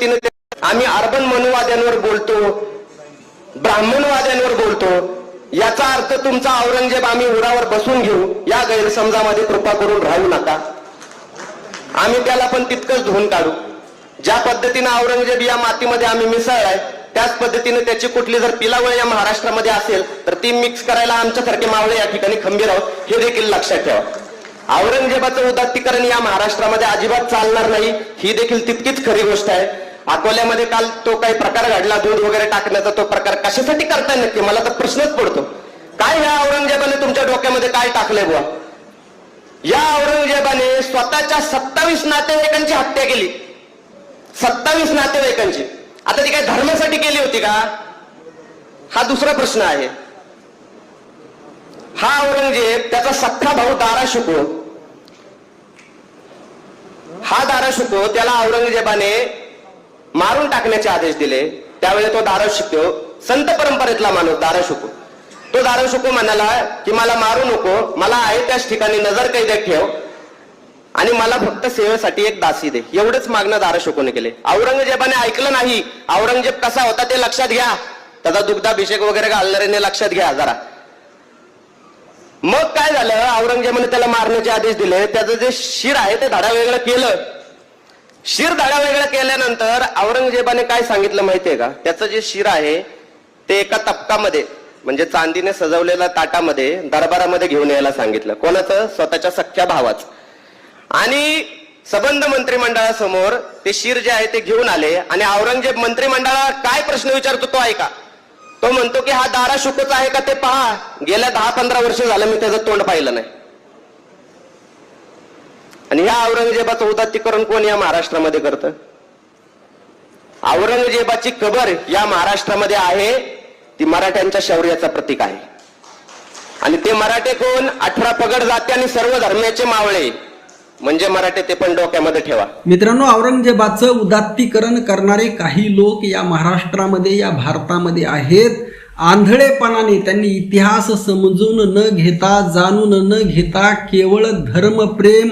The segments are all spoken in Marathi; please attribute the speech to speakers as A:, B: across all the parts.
A: पद्धतीने आम्ही अर्बन मनुवाद्यांवर बोलतो ब्राह्मणवाद्यांवर बोलतो. याचा अर्थ तुमचा औरंगजेब आम्ही उरावर बसून घेऊ या गैरसमजामध्ये कृपा करून राहू नका. आम्ही त्याला पण तितकंच धुवून काढू. ज्या पद्धतीनं औरंगजेब या मातीमध्ये आम्ही मिसळलाय त्याच पद्धतीने त्याची कुठली जर पिलावळ या महाराष्ट्रामध्ये असेल तर ती मिक्स करायला आमच्यासारखे मावळे या ठिकाणी खंबीर आहोत. हे देखील लक्षात ठेवा. औरंगजेबाचं उदात्तीकरण या महाराष्ट्रामध्ये अजिबात चालणार नाही ही देखील तितकीच खरी गोष्ट आहे. अकोल्यामध्ये काल तो काही प्रकार घडला दूध वगैरे टाकण्याचा तो प्रकार कशासाठी करताय नक्की? मला तर प्रश्नच पडतो. काय ह्या औरंगजेबाने तुमच्या डोक्यामध्ये काय टाकलंय बुवा? या औरंगजेबाने स्वतःच्या सत्तावीस नातेवाईकांची हत्या केली. सत्तावीस नातेवाईकांची. आता ती काय धर्मासाठी केली होती का? हा दुसरा प्रश्न आहे. हा औरंगजेब त्याचा सख्खा भाऊ दारा शिको. हा दारा शिको त्याला औरंगजेबाने मारून टाकण्याचे आदेश दिले. त्यावेळी तो दारव शिकतो. संत परंपरेतला माणूस दारव शिको. तो दारव शिको म्हणाला की मला मारू नको. मला आहे त्याच ठिकाणी नजर कैद्यात ठेव. आणि मला फक्त सेवेसाठी एक दासी दे. एवढंच मागणं दारा शोकून केले औरंगजेबाने ऐकलं नाही. औरंगजेब कसा होता ते लक्षात घ्या. त्याचा दुग्धाभिषेक वगैरे घालणाऱ्याने लक्षात घ्या जरा. मग काय झालं? औरंगजेबाने त्याला मारण्याचे आदेश दिले. त्याचं जे शिर आहे ते धडा वेगळं केलं. शिर धडा वेगळा केल्यानंतर औरंगजेबाने काय सांगितलं माहितीये का? त्याचं जे शिर आहे ते एका तपकामध्ये म्हणजे चांदीने सजवलेल्या ताटामध्ये दरबारामध्ये घेऊन यायला सांगितलं. कोणाचं? स्वतःच्या सख्ख्या भावाच. आणि सबंध मंत्रिमंडळासमोर ते शिर जे आहे ते घेऊन आले. आणि औरंगजेब मंत्रिमंडळाला काय प्रश्न विचारतो तो ऐका. तो म्हणतो की हा दारा शुकच आहे का ते पहा. गेल्या दहा पंधरा वर्ष झालं मी त्याचं तोंड पाहिलं नाही. आणि ह्या औरंगजेबाचं उदात्तीकरण कोण या महाराष्ट्रामध्ये करतं? औरंगजेबाची कबर या महाराष्ट्रामध्ये आहे ती मराठ्यांच्या शौर्याचं प्रतीक आहे. आणि ते मराठे कोण? अठरा पगड जाते आणि सर्व धर्माचे मावळे. म्हणजे मराठे ते पण डोक्यामध्ये ठेवा.
B: मित्रांनो औरंगजेबाचं उदात्तीकरण करणारे काही लोक या महाराष्ट्रामध्ये या भारतामध्ये आहेत. आंधळेपणाने त्यांनी इतिहास समजून न घेता जाणून न घेता केवळ धर्मप्रेम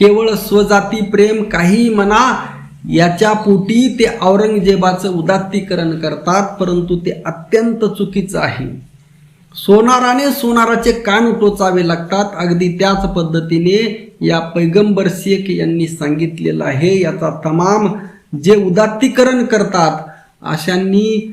B: केवळ स्वजाती प्रेम काही म्हणा याच्या पोटी ते औरंगजेबाचं उदात्तीकरण करतात परंतु ते अत्यंत चुकीचं आहे. सोनाराने सोनाराचे कान टोचावे लागतात. अगदी त्याच पद्धतीने या पैगंबर शेख यांनी सांगितलेलं आहे. याचा तमाम जे उदात्तीकरण करतात अशांनी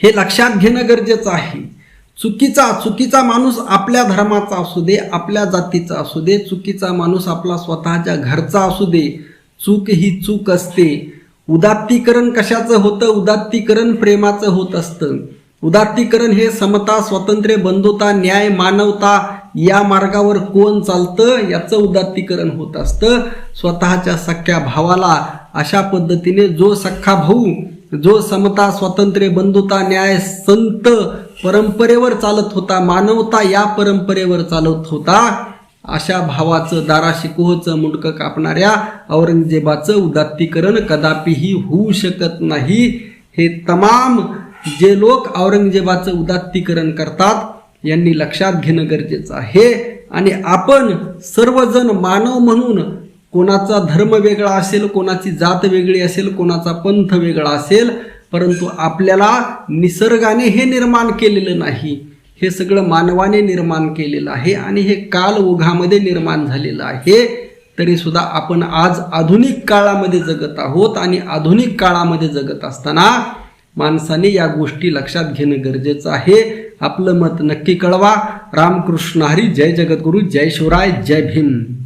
B: हे लक्षात घेणं गरजेचं आहे. चुकीचा चुकीचा माणूस आपल्या धर्माचा असू दे आपल्या जातीचा असू दे चुकीचा माणूस आपला स्वतःच्या घरचा असू दे चूक ही चूक असते. उदात्तीकरण कशाचं होतं? उदात्तीकरण प्रेमाचं होत असतं. उदात्तीकरण हे समता स्वातंत्र्य बंधुता न्याय मानवता या मार्गावर कोण चालतं? याचं उदात्तीकरण होत असतं. स्वतःच्या सख्या भावाला अशा पद्धतीने जो सख्खा भाऊ जो समता स्वातंत्र्य बंधुता न्याय संत परंपरेवर चालत होता मानवता या परंपरेवर चालत होता. अशा भावाचं दारा शिकोहचं मुंडकं कापणाऱ्या औरंगजेबाचं उदात्तीकरण कदापिही होऊ शकत नाही. हे तमाम जे लोक औरंगजेबाचं उदात्तीकरण करतात यांनी लक्षात घेणं गरजेचं आहे. आणि आपण सर्वजण मानव म्हणून कोणाचा धर्म वेगळा असेल कोणाची जात वेगळी असेल कोणाचा पंथ वेगळा असेल परंतु आपल्याला निसर्गाने हे निर्माण केलेलं नाही. हे सगळं मानवाने निर्माण केलेलं आहे आणि हे काल ओघामध्ये निर्माण झालेलं आहे. तरी सुद्धा आपण आज आधुनिक काळामध्ये जगत आहोत आणि आधुनिक काळामध्ये जगत असताना माणसाने या गोष्टी लक्षात घेणं गरजेचं आहे. आपलं मत नक्की कळवा. रामकृष्ण हरी. जय जगद्गुरू. जय शिवराय. जय भीम.